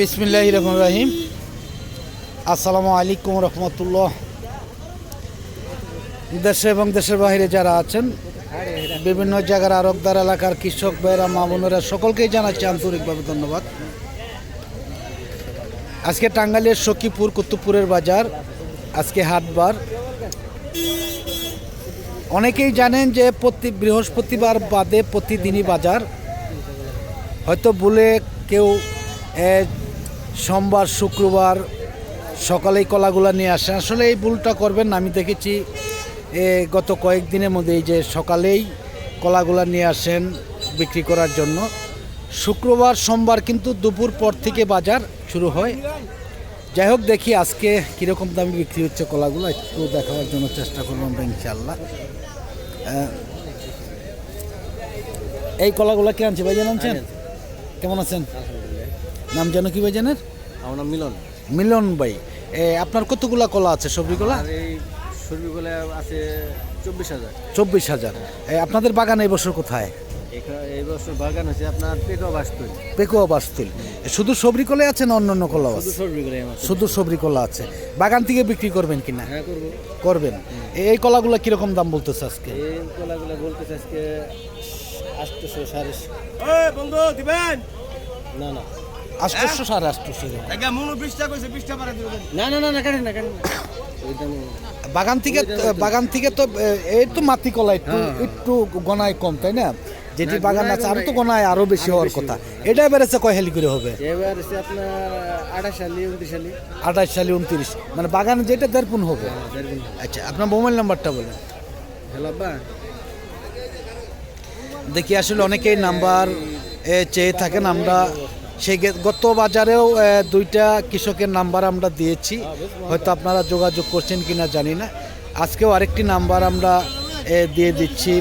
বিসমিল্লাহ রহমান রাহিম আসসালামু আলাইকুম রহমতুল্লাহ। দেশে এবং দেশের বাইরে যারা আছেন, বিভিন্ন জায়গার আরবদার এলাকার কৃষক ভাইরা মা বোনেরা, সকলকেই জানাচ্ছি আন্তরিকভাবে ধন্যবাদ। আজকে টাঙ্গাইলের সখীপুর, কুতুবপুরের বাজার, আজকে হাটবার। অনেকেই জানেন যে প্রতি বৃহস্পতিবার বাদে প্রতিদিনই বাজার। হয়তো বলে কেউ সোমবার শুক্রবার সকালেই কলাগুলা নিয়ে আসে। আসলে এই ভুলটা করবেন না আমি দেখেছি এ, গত কয়েকদিনের মধ্যে এই যে সকালেই কলাগুলা নিয়ে আসেন বিক্রি করার জন্য। শুক্রবার সোমবার কিন্তু দুপুর পর থেকে বাজার শুরু হয়। যাই হোক দেখি আজকে কীরকম দামে বিক্রি হচ্ছে কলাগুলো একটু দেখাবার জন্য চেষ্টা করব আমরা ইনশাল্লাহ এই কলাগুলো কে আনছে ভাইজান আনছেন কেমন আছেন? নাম যেন কি ভাইজানের? আমার নাম মিলন। মিলন ভাই। এ, আপনার কতগুলা কলা আছে সবজি কলা আর এই সর্বিগুলো আছে চব্বিশ হাজার। চব্বিশ হাজার। এ, আপনাদের বাগান এই বছর কোথায়? এই বছর বাগান আছে আপনার পেকুয়া বাস্তুল। শুধু সবরি আছে না অন্য অন্য কলাও শুধু আছে? শুধু সবরি কলা আছে। বাগান থেকে বিক্রি করবেন কিনা? হ্যাঁ করব। করবেন। এই কলাগুলো কীরকম দাম বলতেছে আজকে? এই কলাগুলো বলতেছে আজকে আটশোশো সাড়ে বন্ধু দিবেন? না না। আটশোশো সাড়ে দিবেন না না না না কাটেন না কাটেন না। বাগান থেকে বাগান থেকে তো এই তো মাটি কলা একটু একটু গনায় কম তাই না? যেটি বাগান আছে আরও তো গোনায় আরও বেশি হওয়ার কথা। এটা বেড়েছে কয় হেলি করে হবে? আপনার আঠাশ সালি উনত্রিশ মানে বাগানে যেটা দেড়পুন হবে। আচ্ছা আপনার মোবাইল নাম্বারটা বলেন। হ্যালো আব্বা। দেখি আসলে অনেকেই নাম্বার এ, চেয়ে থাকেন আমরা সেই গত বাজারেও দুইটা কৃষকের নাম্বার আমরা দিয়েছি। হয়তো আপনারা যোগাযোগ করছেন কিনা জানি না। আজকেও আরেকটি নাম্বার আমরা দিয়ে দিচ্ছি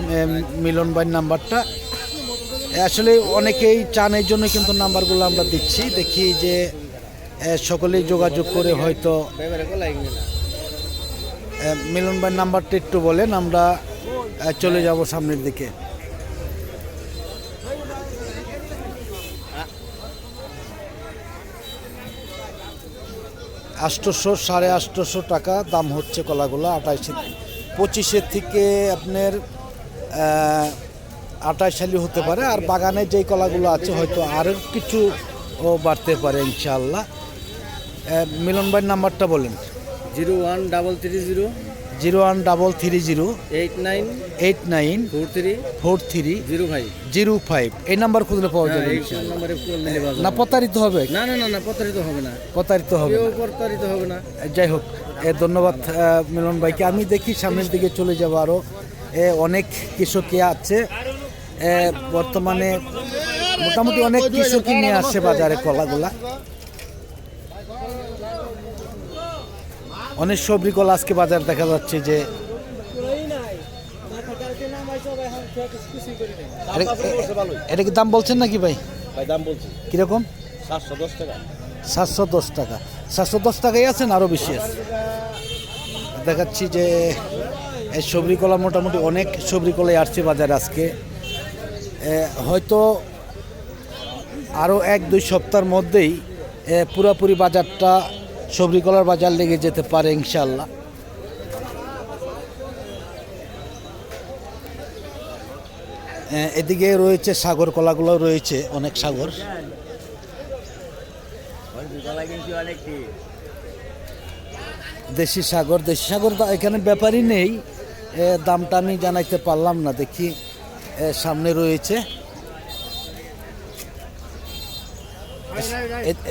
মিলন নাম্বারটা। আসলে অনেকেই চান এই জন্য কিন্তু নাম্বারগুলো আমরা দিচ্ছি। দেখি যে সকলেই যোগাযোগ করে হয়তো না মিলন ভাইয়ের নাম্বারটা একটু বলেন। আমরা চলে যাব সামনের দিকে। আটশোশো সাড়ে আষ্টশো টাকা দাম হচ্ছে কলাগুলো আঠাইশে পঁচিশের থেকে আপনার আঠাশ সালি হতে পারে। আর বাগানে যেই কলাগুলো আছে, হয়তো আরও কিছু ও বাড়তে পারে ইনশাআল্লাহ। মিলন ভাইয়ের নাম্বারটা বলেন। Zero one double three zero zero one double three zero eight nine eight nine four three four three zero five zero five এই নাম্বার খুঁজলে পাওয়া যাবে দিলে পাওয়া না প্রতারিত হবে? না না না না প্রতারিত হবে না। প্রতারিত হবে প্রতারিত হবে না। যাই হোক ধন্যবাদ মিলন ভাইকে। আমি দেখি সামনের দিকে চলে যাব আরও এ, অনেক কৃষকই আছে। বর্তমানে মোটামুটি অনেক কৃষকই নিয়ে আসছে বাজারে কলাগুলা। অনেক সবজি কলা আজকে বাজার দেখা যাচ্ছে যে এটা- কি দাম বলছেন নাকি ভাই? ভাই দাম বলছি। কীরকম? সাতশো দশ টাকা। সাতশো দশ টাকা। সাতশো দশ টাকাই আছেন আরও বেশি আছে? দেখাচ্ছি যে এই সবরি কলা মোটামুটি অনেক সবরি কলাই আসছে বাজারে আজকে। হয়তো আরও এক দুই সপ্তাহের মধ্যেই পুরাপুরি বাজারটা সবরি কলার বাজার লেগে যেতে পারে ইনশাল্লাহ এদিকে রয়েছে সাগর কলাগুলো রয়েছে, অনেক সাগর। দেশি সাগর দেশি সাগর দা- এখানে ব্যাপারই নেই। দামটা আমি জানাইতে পারলাম না, দেখি সামনে রয়েছে।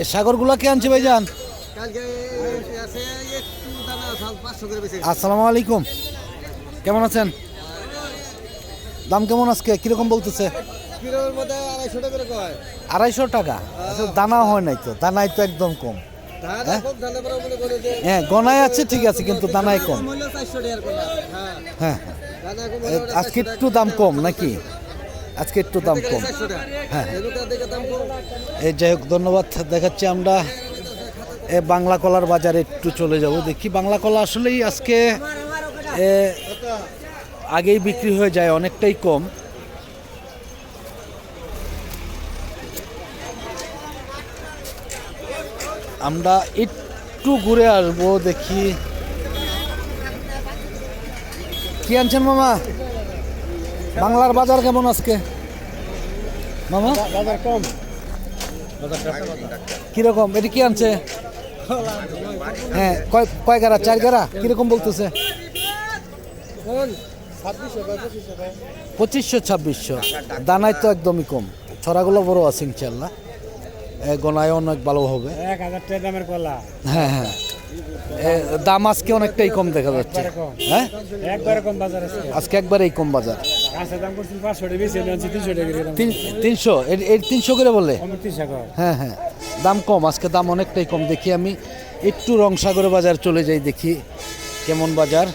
সাগরগুলা কে আনছে ভাইজান? আসসালামু আলাইকুম। কেমন আছেন? দাম কেমন আজকে? কীরকম বলতেছে? আড়াইশো টাকা আসলে দানা হয় নাই তো? দানাই তো একদম কম। ধান খুব ধানে পরে মনে করে যে হ্যাঁ গনায় আছে ঠিক আছে কিন্তু দানাই কম হ্যাঁ। হ্যাঁ দানা আজকে একটু দাম কম নাকি? আজকে একটু দাম কম। হ্যাঁ। এই যাই হোক ধন্যবাদ দেখাচ্ছি আমরা। বাংলা কলার বাজারে একটু চলে যাব। দেখি বাংলা কলা আসলেই আজকে আগেই বিক্রি হয়ে যায় অনেকটাই কম। আমরা একটু ঘুরে আসব দেখি। কি আনছেন মামা? বাংলার বাজার কেমন আজকে? মামা? বাজার কম। কীরকম? এটি কি আনছে? হ্যাঁ কয় কয় গাড়া চার গাড়া কীরকম বলতেছে? পঁচিশশো ছাব্বিশশো। দানায় তো একদমই কম। ছড়াগুলো বড় আছে ইনশাল্লাহ গোনায় অনেক ভালো হবে। এক হাজার টাকা দামের কলা। হ্যাঁ হ্যাঁ। দাম আজকে অনেকটাই কম দেখা যাচ্ছে। হ্যাঁ? একবারে কম বাজার আছে আজকে একবারেই কম বাজার। তিনশো এর তিনশো করে বলে? হ্যাঁ হ্যাঁ। দাম কম, আজকে দাম অনেকটাই কম। দেখি আমি একটু রংসাগর বাজার চলে যাই, দেখি কেমন বাজার।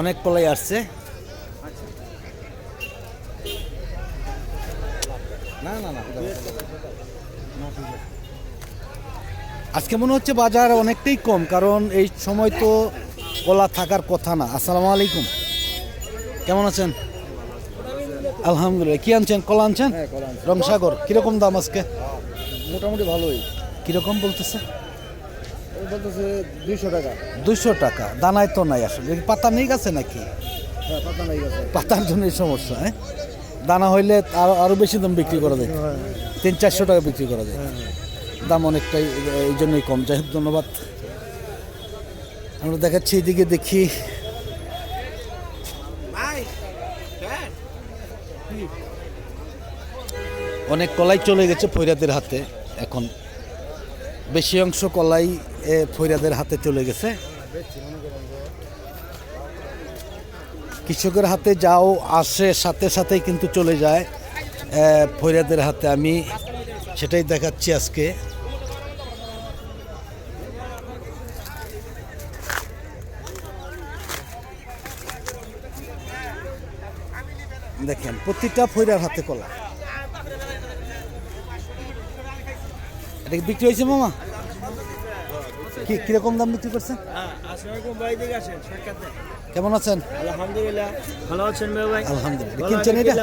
অনেক কলাই আসছে। না না না আজকে মনে হচ্ছে বাজার অনেকটাই কম কারণ এই সময় তো কলা থাকার কথা না। আসসালামু আলাইকুম। কেমন আছেন? আলহামদুলিল্লাহ। কি আনছেন? কলা আনছেন? হ্যাঁ রংসাগর। কীরকম দাম আজকে? মোটামুটি ভালোই। কীরকম বলতেছে? বলতেছে দুইশো টাকা। দুইশো টাকা। দানায় তো নাই আসলে। পাতা নেই গেছে নাকি? হ্যাঁ পাতা পাতার জন্য এই সমস্যা হ্যাঁ? দানা হইলে আরও আরও বেশি দাম বিক্রি করা যায়। তিন চারশো টাকা বিক্রি করা যায়। দাম অনেকটাই, এই জন্যই কম। যাই হোক, ধন্যবাদ। আমরা দেখাচ্ছি এদিকে, দেখি। অনেক কলাই চলে গেছে ফৈরাদের হাতে। এখন বেশি অংশ কলাই ফৈরাদের হাতে চলে গেছে। কৃষকের হাতে যাও আসে, সাথে সাথেই কিন্তু চলে যায় ফৈরাদের হাতে। আমি সেটাই দেখাচ্ছি আজকে। দেখেন প্রতিটা ফৈরার হাতে কলা। এটা কি বিক্রি হয়েছে মামা? কি কীরকম দাম বিক্রি করছেন? ভাই কেমন আছেন? আলহামদুলিল্লাহ ভালো আছেন ভাই। আলহামদুলিল্লাহ কিনছেন এটা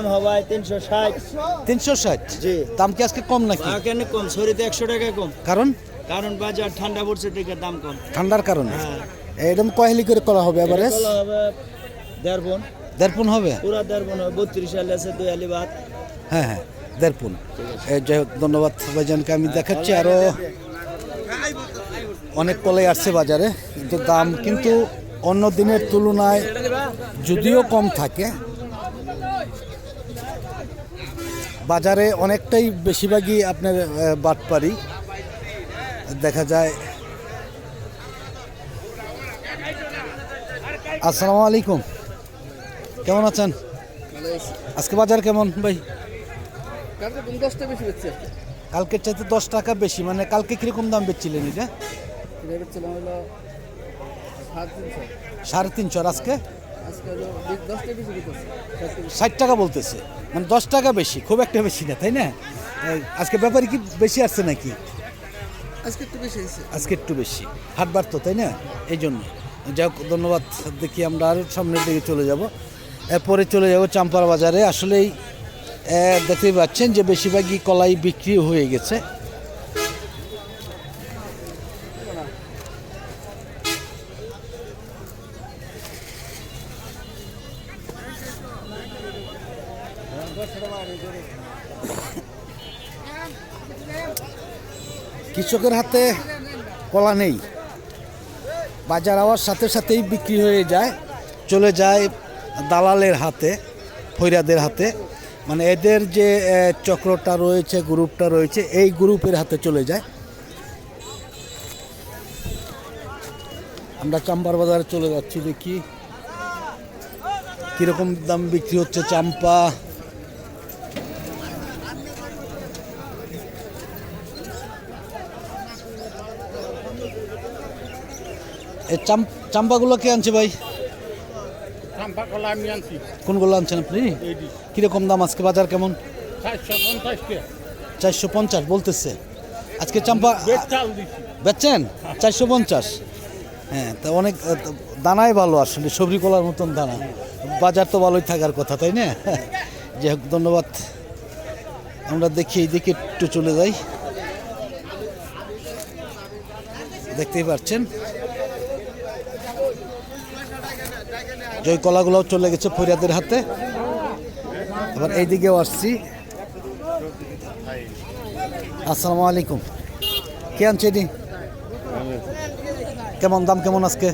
ষাট তিনশো ষাট। জি। দাম কি আজকে কম নাকি? কেন কম? শরীরে একশো টাকা কম। কারণ? কারণ বাজার ঠান্ডা পড়ছে থেকে দাম কম। ঠান্ডার কারণে? হ্যাঁ। এরকম কয়লি করে করা হবে হবে দেড় বোন দেড় পুন হবে? পুরা দেড় বোন হবে বত্রিশ আলি আছে দুই আলি ভাত হ্যাঁ হ্যাঁ দেড় পুন এ, যাই হোক ধন্যবাদ ভাইজানকে আমি দেখাচ্ছি আরও অনেক কলাই আসছে বাজারে কিন্তু দাম কিন্তু অন্য দিনের তুলনায় যদিও কম থাকে। বাজারে অনেকটাই বেশিরভাগই আপনার বাটপারি দেখা যায়। আসসালামু আলাইকুম। কেমন আছেন? আজকে বাজার কেমন ভাই? কালকে কালকের চাইতে দশ টাকা বেশি মানে কালকে কীরকম দাম বেচছিলেন এটা? সাড়ে তিনশো। আজকে? ষাট টাকা বলতেছে। মানে দশ টাকা বেশি খুব একটা বেশি না তাই না? আজকে ব্যাপারে কি বেশি আসছে নাকি? আজকে একটু বেশি আজকে একটু বেশি। হাটবার তো তাই না? এই জন্য। যাই হোক ধন্যবাদ। দেখি আমরা আরও সামনের দিকে চলে যাব। এরপরে চলে যাব চাম্পার বাজারে। আসলেই দেখতেই পাচ্ছেন যে বেশিরভাগই কলাই বিক্রি হয়ে গেছে। কৃষকের হাতে কলা নেই। বাজার হওয়ার সাথে সাথেই বিক্রি হয়ে যায়। চলে যায় দালালের হাতে, ফৈরাদের হাতে মানে এদের যে চক্রটা রয়েছে, গ্রুপটা রয়েছে, এই গ্রুপের হাতে চলে যায়। আমরা চাম্পার বাজারে চলে যাচ্ছি, দেখি। কীরকম দাম বিক্রি হচ্ছে চাম্পা, চাম্পাগুলো কে আনছে ভাই চাম্পা কলা আমি আনছি কোনগুলো আনছেন আপনি? কীরকম দাম? আজকে বাজার কেমন? চারশো পঞ্চাশ বলতেছে। আজকে চাম্পা বেচছেন? চারশো পঞ্চাশ? হ্যাঁ তা অনেক দানাই ভালো আসলে সবজি কলার মতন দানা। বাজার তো ভালোই থাকার কথা তাই না? যাই হোক ধন্যবাদ। আমরা দেখি এইদিকে একটু চলে যাই। দেখতেই পাচ্ছেন। ওই কলাগুলোও চলে গেছে ফরিয়াদের হাতে। আবার এইদিকেও আসছি। আসসালামু আলাইকুম। কে আনছে এটি কেমন দাম কেমন আজকে?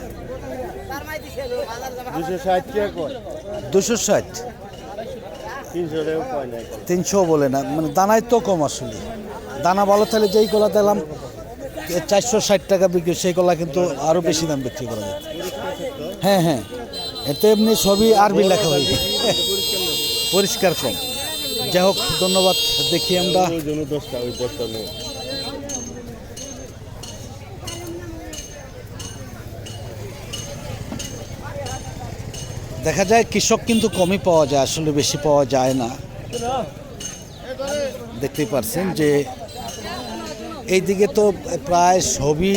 দুশো ষাট। তিনশো বলে না মানে দানায় তো কম আসলে। দানা ভালো, তাহলে যেই কলা দিলাম, চারশো ষাট টাকা বিক্রি, সেই কলা কিন্তু আরও বেশি দাম বিক্রি করা যায়। হ্যাঁ হ্যাঁ। এতে এমনি সবই আরবি লেখা হয়ে পরিষ্কার কম। যাই হোক, ধন্যবাদ দেখি আমরা। দেখা যায় কৃষক কিন্তু কমই পাওয়া যায়, আসলে বেশি পাওয়া যায় না। দেখতেই পারছেন যে, এইদিকে তো প্রায় সবই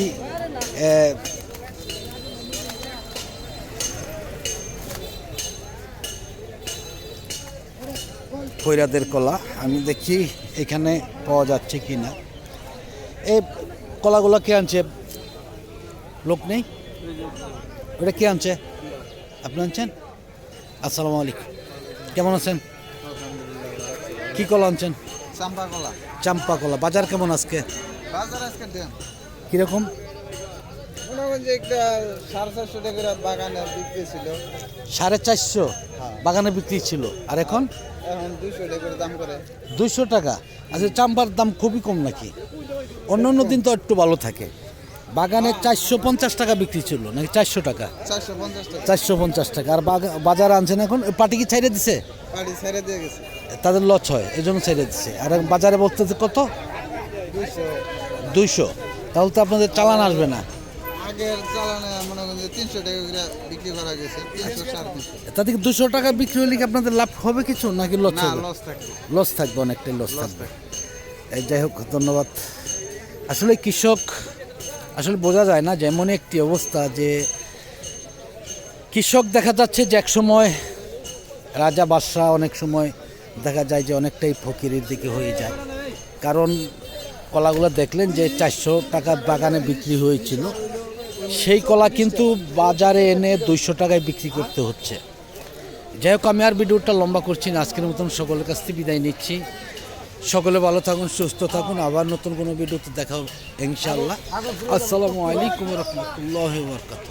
খৈরাদের কলা আমি দেখি এখানে পাওয়া যাচ্ছে কি না এই কলাগুলো কে আনছে? লোক নেই? ওটা কে আনছে? আপনি আনছেন? আসসালামু আলাইকুম। কেমন আছেন? কি কলা আনছেন? চাম্পা কলা। চাম্পা কলা। বাজার কেমন আজকে? বাজার আজকে দেন। কীরকম? হয় একটা সাড়ে চারশো টাকার বাগানে বিক্রি ছিল। সাড়ে চারশো? বাগানে বিক্রি ছিল। আর এখন? এখন দাম করে। দুইশো টাকা? আচ্ছা চাম্পার দাম খুবই কম নাকি? অন্য অন্য দিন তো একটু ভালো থাকে। বাগানে চারশো পঞ্চাশ টাকা বিক্রি ছিল নাকি চারশো টাকা? চারশো পঞ্চাশ টাকা। টাকা। আর বাজারে আনছেন এখন? পাটি কি ছাইড়ে দিছে? ছেড়ে তাদের লস হয় এই জন্য ছাইড়ে দিচ্ছে আর বাজারে বলতেছে কত? দুইশো। তাহলে তো আপনাদের চালান আসবে না। আগের চালানে মনে করেন যে তিনশো টাকা করে বিক্রি করা গেছে তিনশো সাড়ে তাতে কি দুশো টাকা বিক্রি হলে কি আপনাদের লাভ হবে কিছু নাকি লস হবে? লস থাকবে। লস থাকবে অনেকটাই লস থাকবে। এই যাই হোক ধন্যবাদ। আসলে কৃষক আসলে বোঝা যায় না যেমন একটি অবস্থা যে কৃষক দেখা যাচ্ছে যে এক সময় রাজা বাদশাহ অনেক সময় দেখা যায় যে অনেকটাই ফকিরের দিকে হয়ে যায়। কারণ কলাগুলো দেখলেন যে চারশো টাকা বাগানে বিক্রি হয়েছিল। সেই কলা কিন্তু বাজারে এনে দুইশো টাকায় বিক্রি করতে হচ্ছে। যাই হোক, আমি আর ভিডিওটা লম্বা করছি না, আজকের মতন সকলের কাছ থেকে বিদায় নিচ্ছি। সকলে ভালো থাকুন, সুস্থ থাকুন, আবার নতুন কোনো ভিডিওতে দেখাও হবে ইনশাআল্লাহ। আসসালামু আলাইকুম রহমতুল্লাহ বরকাত